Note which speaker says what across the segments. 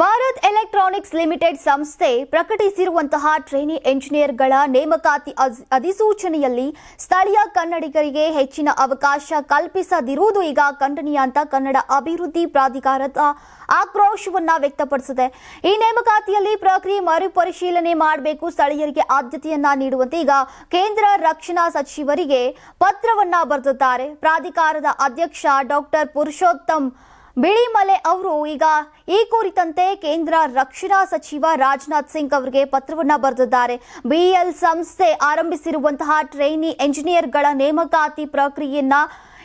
Speaker 1: Bharat electronics limited ಸಂಸ್ಥೆ ಪ್ರಕಟಿಸಿರುವಂತಹ trainee ಎಂಜಿನಿಯರ್ಗಳ ನೇಮಕಾತಿ ಅಧಿಸೂಚನೆಯಲ್ಲಿ ಸ್ಥಳೀಯ ಕನ್ನಡಿಗರಿಗೆ ಹೆಚ್ಚಿನ ಅವಕಾಶ ಕಲ್ಪಿಸದಿರುವುದು ಈಗ ಖಂಡನೀಯ ಅಂತ ಕನ್ನಡ ಅಭಿವೃದ್ಧಿ ಪ್ರಾಧಿಕಾರದ ಆಕ್ರೋಶವನ್ನ ವ್ಯಕ್ತಪಡಿಸಿದೆ ಈ ನೇಮಕಾತಿಯಲ್ಲಿ ಪ್ರಕ್ರಿಯೆ ಮರುಪರಿಶೀಲನೆ ಮಾಡಬೇಕು, ಸ್ಥಳೀಯರಿಗೆ ಆದ್ಯತೆಯನ್ನ ನೀಡುವಂತೆ ಈಗ ಕೇಂದ್ರ ರಕ್ಷಣಾ ಸಚಿವರಿಗೆ ಪತ್ರವನ್ನ ಬರೆದಿದ್ದಾರೆ. ಪ್ರಾಧಿಕಾರದ ಅಧ್ಯಕ್ಷ ಡಾಕ್ಟರ್ ಪುರುಷೋತ್ತಮ್ ಬಿಳಿಮಲೆ ಅವರು ಈಗ ಈ ಕುರಿತಂತೆ ಕೇಂದ್ರ ರಕ್ಷಣಾ ಸಚಿವ ರಾಜನಾಥ್ ಸಿಂಗ್ ಅವರಿಗೆ ಪತ್ರವನ್ನ ಬರೆದಿದ್ದಾರೆ. ಬಿಎಲ್ ಸಂಸ್ಥೆ ಆರಂಭಿಸಿರುವಂತಹ ಟ್ರೈನಿ ಎಂಜಿನಿಯರ್ಗಳ ನೇಮಕಾತಿ ಪ್ರಕ್ರಿಯೆಯನ್ನ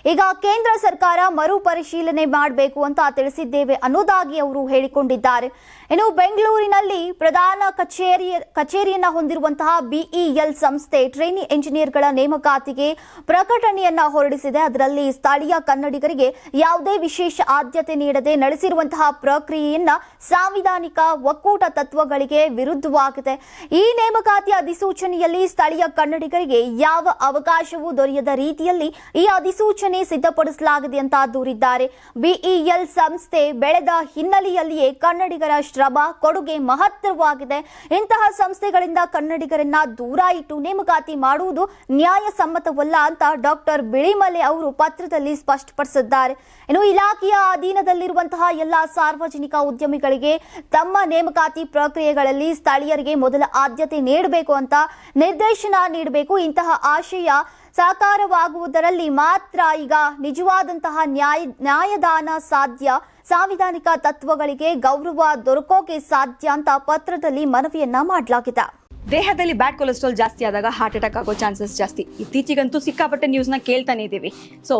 Speaker 1: ಈಗ ಕೇಂದ್ರ ಸರ್ಕಾರ ಮರು ಪರಿಶೀಲನೆ ಮಾಡಬೇಕು ಅಂತ ತಿಳಿಸಿದ್ದೇವೆ ಅನ್ನೋದಾಗಿ ಅವರು ಹೇಳಿಕೊಂಡಿದ್ದಾರೆ. ಇನ್ನು ಬೆಂಗಳೂರಿನಲ್ಲಿ ಪ್ರಧಾನ ಕಚೇರಿ, ಕಚೇರಿಯನ್ನ ಹೊಂದಿರುವಂತಹ ಬಿಇಎಲ್ ಸಂಸ್ಥೆ ಟ್ರೈನಿ ಎಂಜಿನಿಯರ್ಗಳ ನೇಮಕಾತಿಗೆ ಪ್ರಕಟಣೆಯನ್ನ ಹೊರಡಿಸಿದೆ. ಅದರಲ್ಲಿ ಸ್ಥಳೀಯ ಕನ್ನಡಿಗರಿಗೆ ಯಾವುದೇ ವಿಶೇಷ ಆದ್ಯತೆ ನೀಡದೆ ನಡೆಸಿರುವಂತಹ ಪ್ರಕ್ರಿಯೆಯನ್ನ ಸಾಂವಿಧಾನಿಕ ಒಕ್ಕೂಟ ತತ್ವಗಳಿಗೆ ವಿರುದ್ಧವಾಗಿದೆ. ಈ ನೇಮಕಾತಿ ಅಧಿಸೂಚನೆಯಲ್ಲಿ ಸ್ಥಳೀಯ ಕನ್ನಡಿಗರಿಗೆ ಯಾವ ಅವಕಾಶವೂ ದೊರೆಯದ ರೀತಿಯಲ್ಲಿ ಈ ಅಧಿಸೂಚನೆ ಸಿದ್ಧಪಡಿಸಲಾಗಿದೆ ಅಂತ ದೂರಿದ್ದಾರೆ. ಬಿಇಎಲ್ ಸಂಸ್ಥೆ ಬೆಳೆದ ಹಿನ್ನೆಲೆಯಲ್ಲಿಯೇ ಕನ್ನಡಿಗರ ಶ್ರಮ ಕೊಡುಗೆ ಮಹತ್ತರವಾಗಿದೆ. ಇಂತಹ ಸಂಸ್ಥೆಗಳಿಂದ ಕನ್ನಡಿಗರನ್ನ ದೂರ ಇಟ್ಟು ನೇಮಕಾತಿ ಮಾಡುವುದು ನ್ಯಾಯಸಮ್ಮತವಲ್ಲ ಅಂತ ಡಾಕ್ಟರ್ ಬಿಳಿಮಲೆ ಅವರು ಪತ್ರದಲ್ಲಿ ಸ್ಪಷ್ಟಪಡಿಸಿದ್ದಾರೆ. ಇನ್ನು ಇಲಾಖೆಯ ಅಧೀನದಲ್ಲಿರುವಂತಹ ಎಲ್ಲಾ ಸಾರ್ವಜನಿಕ ಉದ್ಯಮಿಗಳಿಗೆ ತಮ್ಮ ನೇಮಕಾತಿ ಪ್ರಕ್ರಿಯೆಗಳಲ್ಲಿ ಸ್ಥಳೀಯರಿಗೆ ಮೊದಲ ಆದ್ಯತೆ ನೀಡಬೇಕು ಅಂತ ನಿರ್ದೇಶನ ನೀಡಬೇಕು. ಇಂತಹ ಆಶಯ ಸಾಕಾರವಾಗುವುದರಲ್ಲಿ ಮಾತ್ರ ಈಗ ನಿಜವಾದಂತಹ ನ್ಯಾಯ, ನ್ಯಾಯದಾನ ಸಾಧ್ಯ. ಸಾಂವಿಧಾನಿಕ ತತ್ವಗಳಿಗೆ ಗೌರವ ದೊರಕೋಕೆ ಸಾಧ್ಯ ಅಂತ ಪತ್ರದಲ್ಲಿ ಮನವಿಯನ್ನ ಮಾಡಲಾಗಿದೆ.
Speaker 2: ದೇಹದಲ್ಲಿ ಬ್ಯಾಡ್ ಕೊಲೆಸ್ಟ್ರಾಲ್ ಜಾಸ್ತಿ ಆದಾಗ ಹಾರ್ಟ್ ಅಟ್ಯಾಕ್ ಆಗೋ ಚಾನ್ಸಸ್ ಜಾಸ್ತಿ. ಇತ್ತೀಚೆಗಂತೂ ಸಿಕ್ಕಾಪಟ್ಟೆ ನ್ಯೂಸ್ನ ಕೇಳ್ತಾನೆ ಇದ್ದೀವಿ. ಸೊ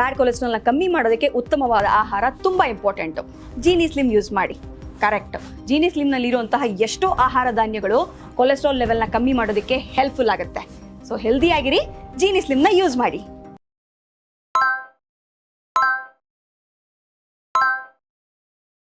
Speaker 2: ಬ್ಯಾಡ್ ಕೊಲೆಸ್ಟ್ರಾಲ್ನ ಕಮ್ಮಿ ಮಾಡೋದಕ್ಕೆ ಉತ್ತಮವಾದ ಆಹಾರ ತುಂಬ ಇಂಪಾರ್ಟೆಂಟು ಜೀನಿ ಸ್ಲಿಮ್ ಯೂಸ್ ಮಾಡಿ. ಕರೆಕ್ಟ್ ಜೀನಿ ಸ್ಲಿಮ್ನಲ್ಲಿರುವಂತಹ ಎಷ್ಟೋ ಆಹಾರ ಧಾನ್ಯಗಳು ಕೊಲೆಸ್ಟ್ರಾಲ್ ಲೆವೆಲ್ನ ಕಮ್ಮಿ ಮಾಡೋದಕ್ಕೆ ಹೆಲ್ಪ್ಫುಲ್ ಆಗುತ್ತೆ. ಸೊ ಹೆಲ್ದಿ ಆಗಿರಿ. ಜೀನಿ ಸ್ಲಿಮ್ನ ಯೂಸ್ ಮಾಡಿ.